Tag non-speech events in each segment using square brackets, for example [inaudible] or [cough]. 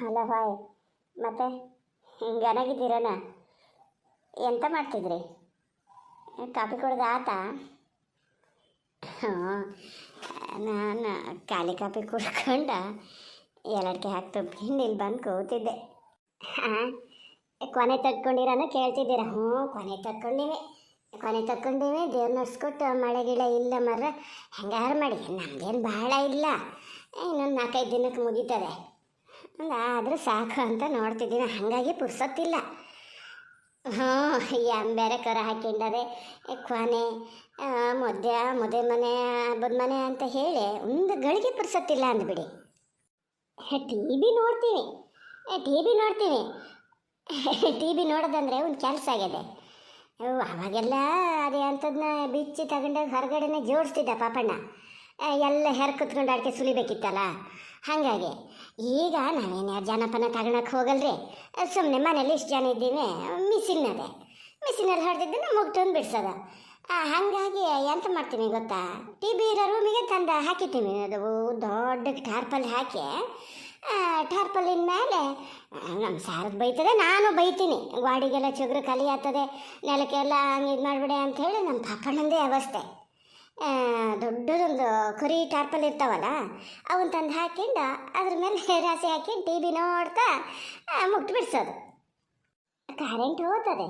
ಅಲ್ಲ ಬಾಯ್ ಮತ್ತೆ ಹಿಂಗನಾಗಿದ್ದೀರನ ಎಂತ ಮಾಡ್ತಿದ್ರಿ? ಕಾಫಿ ಕುಡ್ದು ಆತಾ? ನಾನು ಖಾಲಿ ಕಾಫಿ ಕುಡ್ಕೊಂಡು ಎರಡಕ್ಕೆ ಹಾಕ್ತು ಹಿಂದೆ ಇಲ್ಲಿ ಬಂದು ಕೂತಿದ್ದೆ. ಹಾಂ, ಕೊನೆ ತಕ್ಕೊಂಡಿರೋನ ಕೇಳ್ತಿದ್ದೀರ? ಹ್ಞೂ, ಕೊನೆ ತಕ್ಕೊಂಡಿವಿ. ಕೊನೆ ತಕ್ಕೊಂಡಿವಿ, ದೇವ್ರು ನಡ್ಸ್ಕೊಟ್ಟು ಮಳೆ ಗಿಳ ಇಲ್ಲ ಮರ ಹೆಂಗಾರು ಮಾಡಿ? ನಮ್ಗೇನು ಭಾಳ ಇಲ್ಲ. ಇನ್ನೊಂದು ನಾಲ್ಕೈದು ದಿನಕ್ಕೆ ಮುಗೀತದೆ. ಒಂದು ಆದರೂ ಸಾಕು ಅಂತ ನೋಡ್ತಿದ್ದೀನಿ ಹಾಗಾಗಿ ಪುರ್ಸೊತ್ತಿಲ್ಲ. ಹಾಂ ಬೇರೆ ಕರ ಹಾಕಿಂಡದೆ ಕೊನೆ ಮುದ್ದೆ ಮುದ್ದೆ ಮನೆ, ಹಬ್ಬದ ಮನೆ ಅಂತ ಹೇಳಿ ಒಂದು ಗಳಿಗೆ ಪುರ್ಸೊತ್ತಿಲ್ಲ ಅಂದ್ಬಿಡಿ. ಟಿ ವಿ ನೋಡ್ತೀನಿ. ಟಿ ವಿ ನೋಡ್ತೀನಿ. ಟಿ ವಿ ನೋಡೋದಂದರೆ ಒಂದು ಕೆಲಸ ಆಗಿದೆ. ಅವ್ ಅವಾಗೆಲ್ಲ ಅದೇ ಅಂಥದ್ದನ್ನ ಬಿಚ್ಚಿ ತಗೊಂಡಾಗ ಹೊರಗಡೆನೆ ಜೋಡಿಸ್ತಿದ್ದ ಪಾಪಣ್ಣ. ಎಲ್ಲ ಹೆರ್ ಕುತ್ಕೊಂಡು ಅಡಿಕೆ ಸುಲಿಬೇಕಿತ್ತಲ್ಲ. ಹಾಗಾಗಿ ಈಗ ನಾವೇನು ಜನಪನ ತಗೊಳಕ್ಕೆ ಹೋಗಲ್ರಿ? ಸುಮ್ಮನೆ ಮನೇಲಿ ಇಷ್ಟು ಜನ ಇದ್ದೀವಿ, ಮಿಷಿನ್ ಅದೇ. ಮಿಷಿನಲ್ಲಿ ಹೊಡೆದಿದ್ದನ್ನು ಮುಗ್ಟೊಂದು ಬಿಡ್ಸೋದ. ಹಾಗಾಗಿ ಎಂತ ಮಾಡ್ತೀನಿ ಗೊತ್ತಾ? ಟಿ ಬಿ ಇರೋ ರೂಮಿಗೆ ತಂದು ಹಾಕಿತೀನಿ ಅದು ದೊಡ್ಡ ಟಾರ್ಪಲ್ ಹಾಕಿ. ಟಾರ್ಪಲಿನ ಮೇಲೆ ನಮ್ಮ ಸಾರದು ಬೈತದೆ, ನಾನು ಬೈತೀನಿ. ಗಾಡಿಗೆಲ್ಲ ಚುಗ್ರು ಕಲಿಯಾತದೆ ನೆಲಕ್ಕೆಲ್ಲ ಹಂಗೆ ಇದು ಮಾಡಿಬಿಡೆ ಅಂತ ಹೇಳಿ ನಮ್ಮ ಪಾಪಣ್ಣಂದೇ ಅವಸ್ಥೆ. ದೊಡ್ಡದೊಂದು ಕುರಿ ಟಾರ್ಪಲ್ ಇರ್ತಾವಲ್ಲ ಅವನ್ನ ತಂದು ಹಾಕಿಂಡು ಅದ್ರ ಮೇಲೆ ರಾಸಿ ಹಾಕಿ ಟಿ ವಿ ನೋಡ್ತಾ ಮುಗ್ದು ಬಿಡಿಸೋದು. ಕರೆಂಟ್ ಹೋಗ್ತದೆ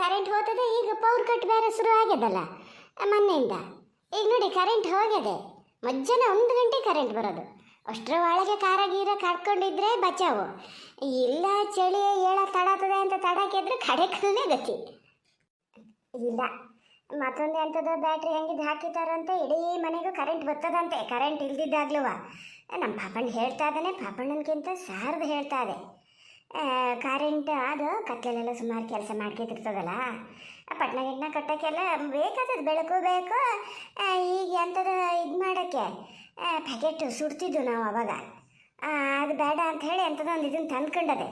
ಕರೆಂಟ್ ಹೋಗ್ತದೆ ಈಗ ಪವರ್ ಕಟ್ ಬೇರೆ ಶುರು ಆಗ್ಯದಲ್ಲ, ಮೊನ್ನೆಯಿಂದ. ಈಗ ನೋಡಿ ಕರೆಂಟ್ ಹೋಗಿದೆ. ಮಧ್ಯಾಹ್ನ ಒಂದು ಗಂಟೆ ಕರೆಂಟ್ ಬರೋದು. ಅಷ್ಟರ ಒಳಗೆ ಖಾರ ಗೀರ ಕಟ್ಕೊಂಡಿದ್ರೆ ಬಚಾವು. ಇಲ್ಲ, ಚಳಿ, ಏಳ ತಡಾತದೆ ಅಂತ ತಡಾಕಿದ್ರೆ ಕಡೆಕಲ್ಲೇ ಗತಿ. ಇಲ್ಲ. ಮತ್ತೊಂದು ಎಂಥದ್ದು ಬ್ಯಾಟ್ರಿ ಹೆಂಗಿದ್ದು ಹಾಕಿತಾರಂತ ಇಡೀ ಮನೆಗೂ ಕರೆಂಟ್ ಬರ್ತದಂತೆ ಕರೆಂಟ್ ಇಲ್ದಿದ್ದಾಗ್ಲೂ. ನಮ್ಮ ಪಾಪಣ್ಣ ಹೇಳ್ತಾ ಇದ್ದಾನೆ. ಪಾಪಣ್ಣನಕ್ಕಿಂತ ಸಾರ್ದು ಹೇಳ್ತಾ ಇದೆ. ಕರೆಂಟ್ ಅದು ಕತ್ಲೆಲೆಲ್ಲ ಸುಮಾರು ಕೆಲಸ ಮಾಡ್ಕೊತಿರ್ತದಲ್ಲ ಪಟ್ನ ಗಿಟ್ನ ಕಟ್ಟೋಕ್ಕೆಲ್ಲ ಬೇಕಾದ ಬೆಳಕು ಬೇಕು. ಈಗ ಎಂಥದ್ದು ಇದು ಮಾಡೋಕ್ಕೆ? ಪ್ಯಾಕೆಟ್ ಸುಡ್ತಿದ್ವು ನಾವು ಅವಾಗ. ಅದು ಬೇಡ ಅಂತ ಹೇಳಿ ಅಂಥದ್ದೊಂದು ಇದನ್ನು ತಂದ್ಕೊಂಡದೆ.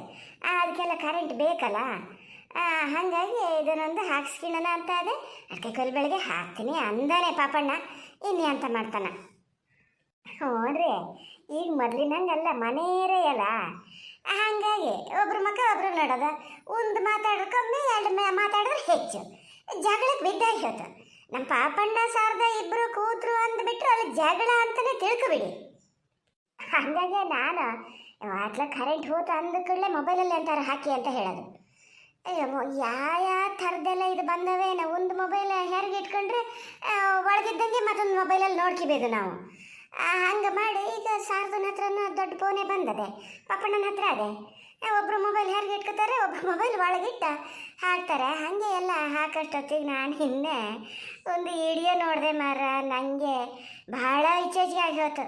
ಅದಕ್ಕೆಲ್ಲ ಕರೆಂಟ್ ಬೇಕಲ್ಲ. ಹಾಗಾಗಿ ಇದನ್ನೊಂದು ಹಾಕ್ಸ್ಕಿಣನ ಅಂತ ಅದೇ. ಅಕ್ಕ ಕಲ್ಲು ಬೆಳಗ್ಗೆ ಹಾಕ್ತೀನಿ ಅಂದಾನೆ ಪಾಪಣ್ಣ. ಇನ್ನಿ ಅಂತ ಮಾಡ್ತಾನ. ಹ್ಞೂ ಈಗ ಮೊದಲಿನಂಗಲ್ಲ ಮನೆಯರೇ ಅಲ್ಲ. ಹಾಗಾಗಿ ಒಬ್ರು ಮಕ್ಕ ಒಬ್ರು ನೋಡೋದ. ಒಂದು ಮಾತಾಡ್ಕೊಮ್ಮೆ ಎರಡು ಮೇ ಮಾತಾಡಿದ್ರೆ ಹೆಚ್ಚು. ಜಗಳಕ್ಕೆ ಬಿದ್ದಾಗ ಹೇಳ್ತ. ನಮ್ಮ ಪಾಪಣ್ಣ ಸಾರ್ದ ಇಬ್ಬರು ಕೂತ್ರು ಅಂದ್ಬಿಟ್ರು ಅಲ್ಲಿ ಜಗಳ ಅಂತಲೇ ತಿಳ್ಕೊಬಿಡಿ. ಹಾಗಾಗಿ ನಾನು ಆತ್ಲ ಕರೆಂಟ್ ಹೋತು ಅಂದ ಕೂಡಲೇ ಮೊಬೈಲಲ್ಲಿ ಅಂತಾರೆ ಹಾಕಿ ಅಂತ ಹೇಳೋದು. ಅಯ್ಯೋ ಯಾವ ಯಾವ ಥರದ್ದೆಲ್ಲ ಇದು ಬಂದವೆ? ಒಂದು ಮೊಬೈಲ್ ಹೆರಿಗೆ ಇಟ್ಕೊಂಡ್ರೆ ಒಳಗಿದ್ದಂಗೆ ಮತ್ತೊಂದು ಮೊಬೈಲಲ್ಲಿ ನೋಡ್ಕಿಬೇಕು ನಾವು. ಹಂಗೆ ಮಾಡಿ ಈಗ ಸಾರ್ದನ ಹತ್ರನೂ ದೊಡ್ಡ ಫೋನೇ ಬಂದದೆ. ಪಪ್ಪಣ್ಣನ ಹತ್ರ ಅದೇ. ಆ, ಒಬ್ರು ಮೊಬೈಲ್ ಹೆರಿಗೆ ಇಟ್ಕೋತಾರೆ? ಒಬ್ಬರು ಮೊಬೈಲ್ ಒಳಗಿಟ್ಟ ಹಾಕ್ತಾರೆ. ಹಾಗೆ ಎಲ್ಲ ಹಾಕೋಷ್ಟೊತ್ತಿಗೆ ನಾನು ಹಿಂದೆ ಒಂದು ವಿಡಿಯೋ ನೋಡಿದೆ ಮಾರ ನನಗೆ ಭಾಳ ಇಚ್ಛೆಚಿಗೆ ಆಗೋತು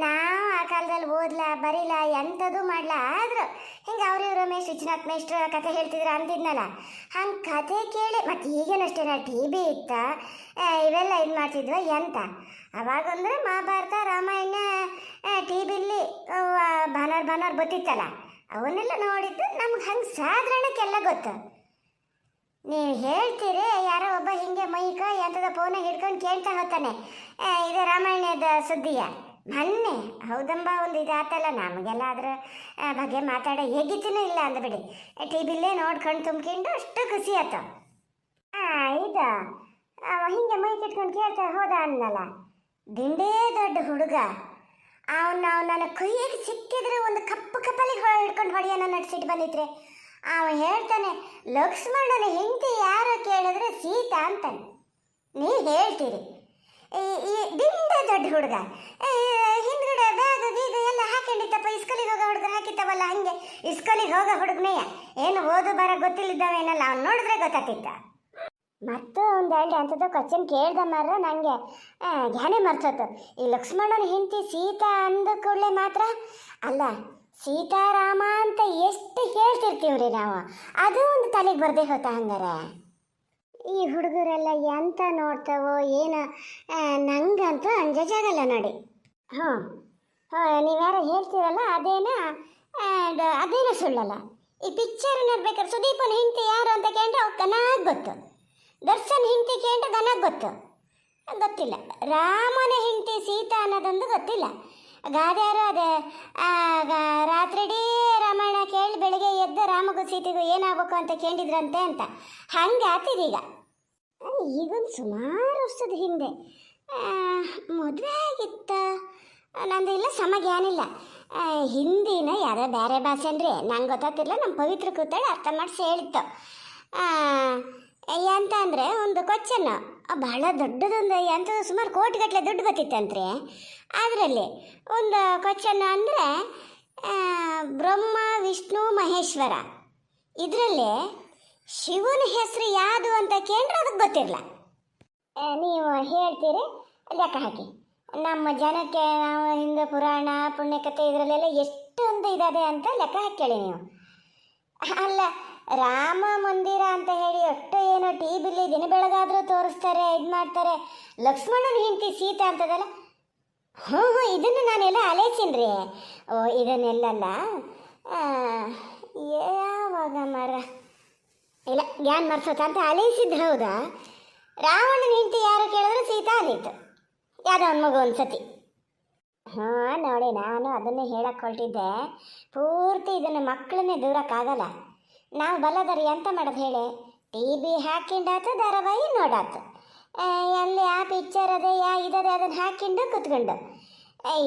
ನಾವು ಆ ಕಾಲದಲ್ಲಿ ಓದ್ಲ ಬರೀಲ ಎಂಥದ್ದು ಮಾಡ್ಲ. ಆದರೂ ಹಿಂಗೆ ಅವ್ರ ಮೇ ಮೇಷ್ಟ್ರು ವಿಶ್ವನಾಥ್ ಮೇಷ್ಟ್ರ ಕತೆ ಹೇಳ್ತಿದ್ರು ಅಂತಿದ್ನಲ್ಲ. ಹಂಗೆ ಕತೆ ಕೇಳಿ ಮತ್ತು ಈಗೇನಷ್ಟೇ ನಾ ಟಿ ವಿ ಇತ್ತ ಇವೆಲ್ಲ ಇದು ಮಾಡ್ತಿದ್ವ ಎಂತ? ಅವಾಗಂದ್ರೆ ಮಹಾಭಾರತ ರಾಮಾಯಣ ಟಿ ವಿಲಿ ಭಾನುವಾರ ಭಾನುವಾರ ಬತ್ತಿತ್ತಲ್ಲ ಅವನ್ನೆಲ್ಲ ನೋಡಿದ್ದು ನಮ್ಗೆ ಹಂಗೆ ಸಾಧಾರಣಕ್ಕೆಲ್ಲ ಗೊತ್ತು. ನೀವು ಹೇಳ್ತೀರಿ, ಯಾರೋ ಒಬ್ಬ ಹಿಂಗೆ ಮೈಕ ಎಂಥದ ಫೋನಾಗ ಹಿಡ್ಕೊಂಡು ಕೇಳ್ತಾ ಹೋಗ್ತಾನೆ. ಇದು ರಾಮಾಯಣದ ಸುದ್ದಿಯ? ಮೊನ್ನೆ, ಹೌದಂಬ, ಒಂದು ಇದಾತಲ್ಲ, ನಮಗೆಲ್ಲ ಅದ್ರ ಬಗ್ಗೆ ಮಾತಾಡೋ ಹೇಗಿತ್ತೂ ಇಲ್ಲ ಅಂದ್ಬಿಡಿ. ಟಿ ವಿಲೇ ನೋಡ್ಕೊಂಡು ತುಂಬ್ಕೊಂಡು ಅಷ್ಟು ಖುಷಿ ಆಯ್ತು. ಇದ ಹಿಂಗೆ ಮೈಕ್ ಇಟ್ಕೊಂಡು ಕೇಳ್ತಾ ಹೋದ ಅನ್ನಲ್ಲ. ದಿಂಡೇ ದೊಡ್ಡ ಹುಡುಗ. ಅವನು ನನ್ನ ಕೈಯಾಗ ಸಿಕ್ಕಿದ್ರೆ ಒಂದು ಕಪ್ಪು ಕಪ್ಪಲಿಗೆ ಹಿಡ್ಕೊಂಡು ಹೊಡೆಯೋಣ ನಡ್ಸಿಟ್ಟು ಬಂದಿದ್ರೆ ಅವ ಹೇಳ್ತಾನೆ, ಲಕ್ಷ್ಮಣನ ಹೆಂಡತಿ ಯಾರು ಕೇಳಿದ್ರೆ ಸೀತಾ ಅಂತಾನೆ. ನೀ ಹೇಳ್ತೀರಿ. ಈ ದಿಂಡ ದೊಡ್ಡ ಹುಡುಗ ಹಿಂದ್ಗಡೆ ಬ್ಯಾಗ್ ಗೀಗ ಎಲ್ಲ ಹಾಕೊಂಡಿತ್ತಪ್ಪ ಇಸ್ಕಲಿಗೆ ಹೋಗೋ ಹುಡುಗರು ಹಾಕಿತ್ತವಲ್ಲ ಹಂಗೆ, ಇಸ್ಕಲಿಗೆ ಹೋಗೋ ಹುಡುಗನೇ ಏನು ಓದು ಬರ ಗೊತ್ತಿಲ್ಲದವೇನಲ್ಲ ಅವ್ನು ನೋಡಿದ್ರೆ ಗೊತ್ತಾಗ್ತಿತ್ತ? ಮತ್ತು ಒಂದು ಎರಡು ಅಂಥದ್ದು ಕ್ವಶನ್ ಕೇಳ್ದ ಮಾರ ನನಗೆ ಧ್ಯಾನೇ ಮರ್ತೋತು ಈ ಲಕ್ಷ್ಮಣನ ಹೆಂಡತಿ ಸೀತಾ ಅಂದ ಕೂಡಲೇ ಮಾತ್ರ, ಅಲ್ಲ, ಸೀತಾರಾಮ ಅಂತ ಎಷ್ಟು ರೀ ನಾವು? ಅದು ಒಂದು ತಲೆಗೆ ಬರ್ದೇ ಹೋತ ಹಂಗಾರೆ? ಈ ಹುಡುಗರೆಲ್ಲ ಎಂತ ನೋಡ್ತಾವೋ ಏನು ನಂಗಂತೂ ಅಂಜಾಗಲ್ಲ ನೋಡಿ. ಹಾಂ ಹಾಂ ನೀವ್ಯಾರು ಹೇಳ್ತೀರಲ್ಲ, ಅದೇನ ಅದೇನೋ ಸುಳ್ಳಲ್ಲ. ಈ ಪಿಕ್ಚರ್ ನೋಡ್ಬೇಕಾದ್ರೆ ಸುದೀಪನ ಹೆಂಡತಿ ಯಾರು ಅಂತ ಕೇಳಿದ್ರೆ ಅವ್ಕನಾಗಿ ಗೊತ್ತು. ದರ್ಶನ್ ಹೆಂಡತಿ ಅಂತ ನನಗೆ ಗೊತ್ತು. ಗೊತ್ತಿಲ್ಲ. ರಾಮನ ಹೆಂಡತಿ ಸೀತಾ ಅನ್ನೋದೊಂದು ಗೊತ್ತಿಲ್ಲ. ಗಾದ್ಯಾರು ಅದೇ ಆಗ ಗ- ರಾಧಾ ರಾತ್ರಿ ಇಡೀ ರಾಮಾಯಣ ಕೇಳಿ ಬೆಳಿಗ್ಗೆ ಎದ್ದು ರಾಮಗೂ ಸೀತೆಗೂ ಏನಾಗಬೇಕು ಅಂತ ಕೇಳಿದ್ರಂತೆ ಅಂತ. ಹಂಗೆ ಆತಿದೀಗ ಈಗೊಂದು ಸುಮಾರು ವರ್ಷದ ಹಿಂದೆ. ಮದುವೆ ಆಗಿತ್ತ? ನಂದು ಇಲ್ಲ ಸಮ ಜ್ಞಾನಿಲ್ಲ ಹಿಂದಿನ ಯಾರೋ ಬೇರೆ ಭಾಷೆ ಅಂದರೆ ನಂಗೆ ಗೊತ್ತಾಗ್ತಿಲ್ಲ ನಮ್ಮ ಪವಿತ್ರ ಕೂತಾಳೆ ಅರ್ಥ ಮಾಡಿಸಿ ಹೇಳಿತ್ತು. ಎಂತ ಅಂದರೆ ಒಂದು ಕೊಚ್ಚನ್ನು. ಬಹಳ ದೊಡ್ಡದೊಂದು ಅಂತ ಸುಮಾರು ಕೋಟಿಗಟ್ಟಲೆ ದುಡ್ಡು ಬರ್ತಿತ್ತಂತ್ರಿ. ಅದರಲ್ಲಿ ಒಂದು ಕೊಚ್ಚನ್ನು ಅಂದರೆ ಬ್ರಹ್ಮ, ವಿಷ್ಣು, ಮಹೇಶ್ವರ. ಇದರಲ್ಲಿ ಶಿವನ ಹೆಸರು ಯಾವುದು ಅಂತ ಕೇಂದ್ರ ಅದಕ್ಕೆ ಗೊತ್ತಿರಲ್ಲ. ನೀವು ಹೇಳ್ತೀರಿ, ಲೆಕ್ಕ ಹಾಕಿ. ನಮ್ಮ ಜನಕ್ಕೆ ನಾವು ಹಿಂದೆ ಪುರಾಣ, ಪುಣ್ಯಕಥೆ ಇದರಲ್ಲೆಲ್ಲ ಎಷ್ಟೊಂದು ಇದ್ದಾವೆ ಅಂತ ಲೆಕ್ಕ ಹಾಕೇಳಿ ನೀವು. ಅಲ್ಲ ರಾಮ ಮಂದಿರ ಅಂತ ಹೇಳಿ ಅಷ್ಟು ಏನೋ ಟಿ ಬಿಲ್ಲಿ ದಿನ ಬೆಳಗಾದರೂ ತೋರಿಸ್ತಾರೆ, ಇದು ಮಾಡ್ತಾರೆ. ಲಕ್ಷ್ಮಣನ ಹೆಂಡತಿ ಸೀತಾ ಅಂತದಲ್ಲ? ಹ್ಞೂ ಹ್ಞೂ ಇದನ್ನು ನಾನೆಲ್ಲ ರೀ ಓ, ಇದನ್ನೆಲ್ಲಲ್ಲ ಯಾವಾಗ ಮರ? ಇಲ್ಲ ಗ್ಯಾನ್ ಮರ್ಸೋತ ಅಂತ ಅಲೈಸಿದ್ದು ಹೌದಾ? ರಾವಣನ ಹೆಂಡತಿ ಯಾರು ಕೇಳಿದ್ರೆ ಸೀತಾ ಅಂದಿತ್ತು ಯಾವುದೋ ಒಂದು ಮಗು ಒಂದು ಸತಿ ಹಾಂ, ನೋಡಿ, ನಾನು ಅದನ್ನೇ ಹೇಳಕ್ಕೆ ಹೊರಟಿದ್ದೆ. ಪೂರ್ತಿ ಇದನ್ನು ಮಕ್ಕಳನ್ನೇ ದೂರಕ್ಕಾಗಲ್ಲ. ನಾವು ಬಲ್ಲದರಿ ಎಂತ ಮಾಡೋದು ಹೇಳಿ? ಟಿ ಬಿ ಹಾಕಿಂಡಾತು, ಧಾರಾವಾಹಿ ನೋಡಾತು. ಎಲ್ಲಿ ಆ ಪಿಕ್ಚರ್ ಅದೇ ಯಾ ಇದದೆ ಅದನ್ನು ಹಾಕಿಂಡು ಕುತ್ಕೊಂಡು. ಈ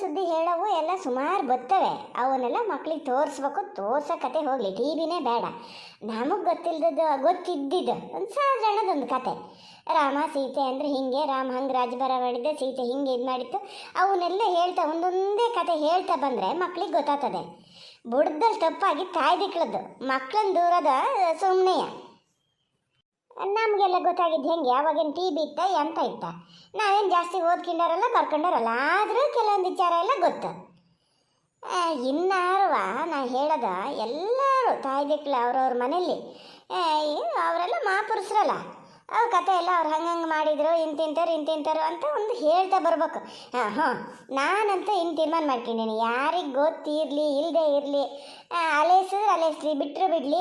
ಸುದ್ದಿ ಹೇಳವು ಎಲ್ಲ ಸುಮಾರು ಬರ್ತವೆ ಅವನ್ನೆಲ್ಲ ಮಕ್ಳಿಗೆ ತೋರಿಸ್ಬೇಕು ತೋರ್ಸೋ ಕತೆ ಹೋಗಲಿ ಟಿ ವಿನೇ ಬೇಡ. ನಮಗೆ ಗೊತ್ತಿಲ್ಲದದ್ದು ಗೊತ್ತಿದ್ದಿದ್ದು ಒಂದು ಜನದೊಂದು ಕತೆ. ರಾಮ ಸೀತೆ ಅಂದರೆ ಹಿಂಗೆ, ರಾಮ ಹಂಗೆ ರಾಜಭರ ಮಾಡಿದ್ದೆ ಸೀತೆ ಹಿಂಗೆ ಇದು ಮಾಡಿತ್ತು. ಅವನ್ನೆಲ್ಲ ಹೇಳ್ತಾ ಒಂದೊಂದೇ ಕತೆ ಹೇಳ್ತಾ ಬಂದರೆ ಮಕ್ಳಿಗೆ ಗೊತ್ತಾಗ್ತದೆ. ಬುಡ್ದಲ್ಲಿ ತಪ್ಪಾಗಿ ತಾಯ್ದಿಕ್ಳದ್ದು ಮಕ್ಕಳನ್ನ ದೂರದ ಸುಮ್ಮನೆಯ ನಮಗೆಲ್ಲ ಗೊತ್ತಾಗಿದ್ದು ಹೆಂಗೆ, ಅವಾಗೇನು ಟಿ ಬಿ ಇತ್ತ ಎಂತ ಇತ್ತ. ನಾವೇನು ಜಾಸ್ತಿ ಓದ್ಕೊಂಡಾರಲ್ಲ, ಬರ್ಕೊಂಡಾರಲ್ಲ, ಆದರೂ ಕೆಲವೊಂದು ವಿಚಾರ ಎಲ್ಲ ಗೊತ್ತು. ಇನ್ನಾರುವ ನಾ ಹೇಳದ, ಎಲ್ಲರೂ ತಾಯ್ದಿಕ್ಳು ಅವ್ರವ್ರ ಮನೇಲಿ ಅವರೆಲ್ಲ ಮಹಾಪುರುಷರಲ್ಲ. ಅವ್ರ ಕತೆ ಎಲ್ಲ ಅವ್ರು ಹಂಗಂಗೆ ಮಾಡಿದ್ರು ಇಂತಿಂತರು ಇಂತಿಂತರು ಅಂತ ಒಂದು ಹೇಳ್ತಾ ಬರ್ಬೇಕು. ಹಾಂ ಹಾಂ. ನಾನಂತೂ ಇನ್ನು ತೀರ್ಮಾನ ಮಾಡ್ಕೊಂಡಿನಿ. ಯಾರಿಗೆ ಗೊತ್ತಿರಲಿ ಇಲ್ಲದೆ ಇರಲಿ ಅಲೆಸಿದ್ರೆ ಅಲೆಸ್ಲಿ ಬಿಟ್ಟರು ಬಿಡಲಿ.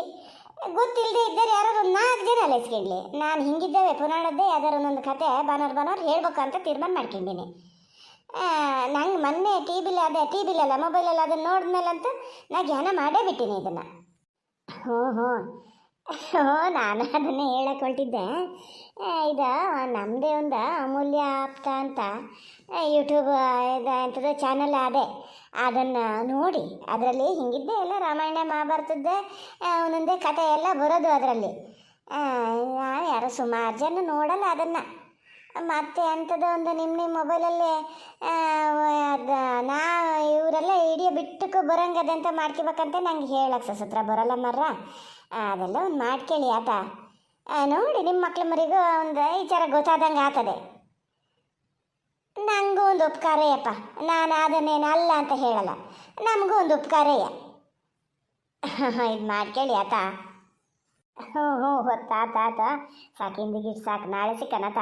ಗೊತ್ತಿಲ್ಲದೆ ಇದ್ದರೆ ಯಾರಾದ್ರು ಒಂದು ನಾಲ್ಕು ಜನ ಅಲೆಸ್ಕೊಂಡ್ಲಿ. ನಾನು ಹಿಂಗಿದ್ದೇವೆ, ಪುರಾಣದ್ದೇ ಯಾವ್ದಾರು ಒಂದೊಂದು ಕತೆ ಬಾನೋರ್ ಬಾನೋರ್ ಹೇಳ್ಬೇಕು ಅಂತ ತೀರ್ಮಾನ ಮಾಡ್ಕೊಂಡಿನಿ. ನಂಗೆ ಮೊನ್ನೆ ಟಿ ವಿಲಿ ಅದೇ ಟಿ ವಿಲಲ್ಲ ಮೊಬೈಲಲ್ಲಿ ಅದನ್ನು ನೋಡಿದ್ಮೇಲಂತೂ ನಾ ಜ್ಞಾನ ಮಾಡೇ ಬಿಟ್ಟಿನಿ ಇದನ್ನು. ಹ್ಞೂ ಹ್ಞೂ ಹ್ಞೂ ನಾನು ಅದನ್ನೇ ಹೇಳಕ್ಕೆ ಇದು ನಮ್ಮದೇ ಒಂದು ಅಮೂಲ್ಯ ಆಪ್ತ ಅಂತ. ಯೂಟ್ಯೂಬ್ ಇದು ಎಂಥದ್ದು ಚಾನಲ್ ಅದೇ. ಅದನ್ನು ನೋಡಿ, ಅದರಲ್ಲಿ ಹಿಂಗಿದ್ದೆ ಎಲ್ಲ ರಾಮಾಯಣ ಮಹಾಭಾರತದ್ದೇ ಒಂದೊಂದೇ ಕಥೆ ಎಲ್ಲ ಬರೋದು ಅದರಲ್ಲಿ. ಯಾರೋ ಸುಮಾರು ಜನ ನೋಡಲ್ಲ ಅದನ್ನು. ಮತ್ತೆ ಅಂಥದ್ದು ಒಂದು ನಿಮ್ಮ ನಿಮ್ಮ ಮೊಬೈಲಲ್ಲಿ ಅದು ನಾ ಇವರೆಲ್ಲ ಇಡೀ ಬಿಟ್ಟಕ್ಕೂ ಬರೋಂಗದಂತ ಮಾಡ್ಕೋಬೇಕಂತ ನಂಗೆ ಹೇಳಕ್ಕೆ ಸಸತ್ರ ಬರಲ್ಲ ಮರ್ರ. ಅದೆಲ್ಲ ಒಂದು ಮಾಡ್ಕೊಳ್ಳಿ ಆತ. ನೋಡಿ ನಿಮ್ಮ ಮಕ್ಕಳ ಮರಿಗೂ ಒಂದು ವಿಚಾರ ಗೊತ್ತಾದಂಗೆ ಆಗ್ತದೆ ನನಗೂ ಒಂದು ಉಪಕಾರಯ್ಯಪ್ಪ ನಾನು ಅದನ್ನೇನು ಅಲ್ಲ ಅಂತ ಹೇಳಲ್ಲ. ನಮಗೂ ಒಂದು ಉಪಕಾರಯ್ಯ [laughs] ಇದು ಮಾಡ್ಕೊಳ್ಳಿ ಆತ. ಹ್ಞೂ ಹ್ಞೂ ಹೊತ್ತಾತ ಆತ ಸಾಕಿಂದಿಗಿಟ್ಟು ಸಾಕು, ನಾಳೆ ಸಿಕ್ಕನತ